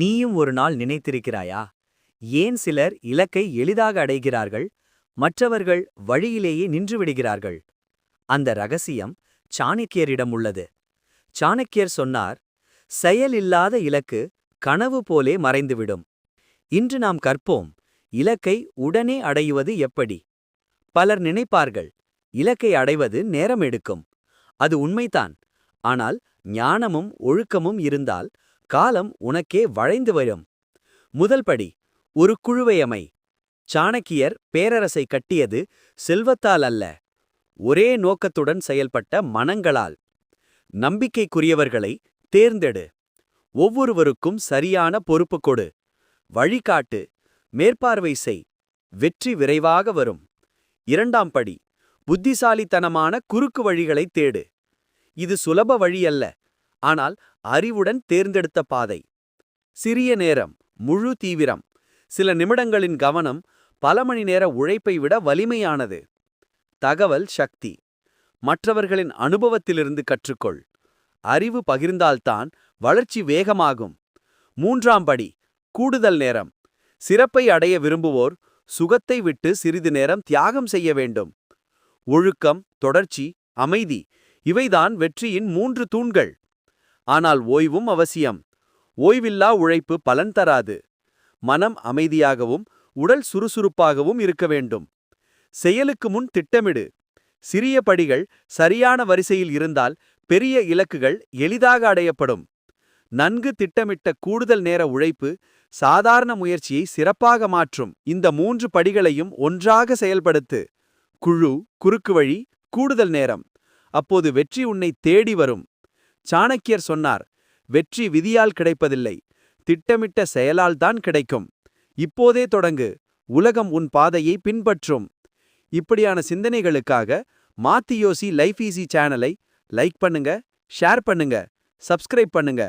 நீயும் ஒரு நாள் நினைத்திருக்கிறாயா? ஏன் சிலர் இலக்கை எளிதாக அடைகிறார்கள் மற்றவர்கள் வழியிலேயே நின்றுவிடுகிறார்கள்? அந்த ரகசியம் சாணக்கியரிடம் உள்ளது. சாணக்கியர் சொன்னார் செயலில்லாத இலக்கு கனவு போலே மறைந்துவிடும். இன்று நாம் கற்போம் இலக்கை உடனே அடைவது எப்படி? பலர் நினைப்பார்கள் இலக்கை அடைவது நேரம் எடுக்கும். அது உண்மைதான் ஆனால் ஞானமும் ஒழுக்கமும் இருந்தால் காலம் உனக்கே வளைந்து வரும். முதல் படி ஒரு குழுவையமை சாணக்கியர் பேரரசை கட்டியது செல்வத்தால் அல்ல ஒரே நோக்கத்துடன் செயல்பட்ட மனங்களால். நம்பிக்கைக்குரியவர்களை தேர்ந்தெடு. ஒவ்வொருவருக்கும் சரியான பொறுப்பு கொடு. வழிகாட்டு மேற்பார்வை செய். வெற்றி விரைவாக வரும். இரண்டாம் படி புத்திசாலித்தனமான குறுக்கு வழிகளைத் தேடு. இது சுலப வழியல்ல. ஆனால் அறிவுடன் தேர்ந்தெடுத்த பாதை. சிறிய நேரம் முழு தீவிரம். சில நிமிடங்களின் கவனம் பல மணி நேர உழைப்பை விட வலிமையானது. தகவல் சக்தி. மற்றவர்களின் அனுபவத்திலிருந்து கற்றுக்கொள். அறிவு பகிர்ந்தால்தான் வளர்ச்சி வேகமாகும். மூன்றாம் படி கூடுதல் நேரம். சிறப்பை அடைய விரும்புவோர் சுகத்தை விட்டு சிறிது நேரம் தியாகம் செய்ய வேண்டும். ஒழுக்கம் தொடர்ச்சி அமைதி இவைதான் வெற்றியின் மூன்று தூண்கள். ஆனால் ஓய்வும் அவசியம். ஓய்வில்லா உழைப்பு பலன் தராது. மனம் அமைதியாகவும் உடல் சுறுசுறுப்பாகவும் இருக்க வேண்டும். செயலுக்கு முன் திட்டமிடு. சிறிய படிகள் சரியான வரிசையில் இருந்தால் பெரிய இலக்குகள் எளிதாக அடையப்படும். நன்கு திட்டமிட்ட கூடுதல் நேர உழைப்பு சாதாரண முயற்சியை சிறப்பாக மாற்றும். இந்த மூன்று படிகளையும் ஒன்றாக செயல்படுத்து. குழு குறுக்கு வழி கூடுதல் நேரம். அப்போது வெற்றி உன்னை தேடி வரும். சாணக்கியர் சொன்னார் வெற்றி விதியால் கிடைப்பதில்லை திட்டமிட்ட செயலால் தான் கிடைக்கும். இப்போதே தொடங்கு உலகம் உன் பாதையை பின்பற்றும். இப்படியான சிந்தனைகளுக்காக மாத்தியோசி லைஃப் ஈஸி சேனலை லைக் பண்ணுங்க ஷேர் பண்ணுங்க சப்ஸ்கிரைப் பண்ணுங்க.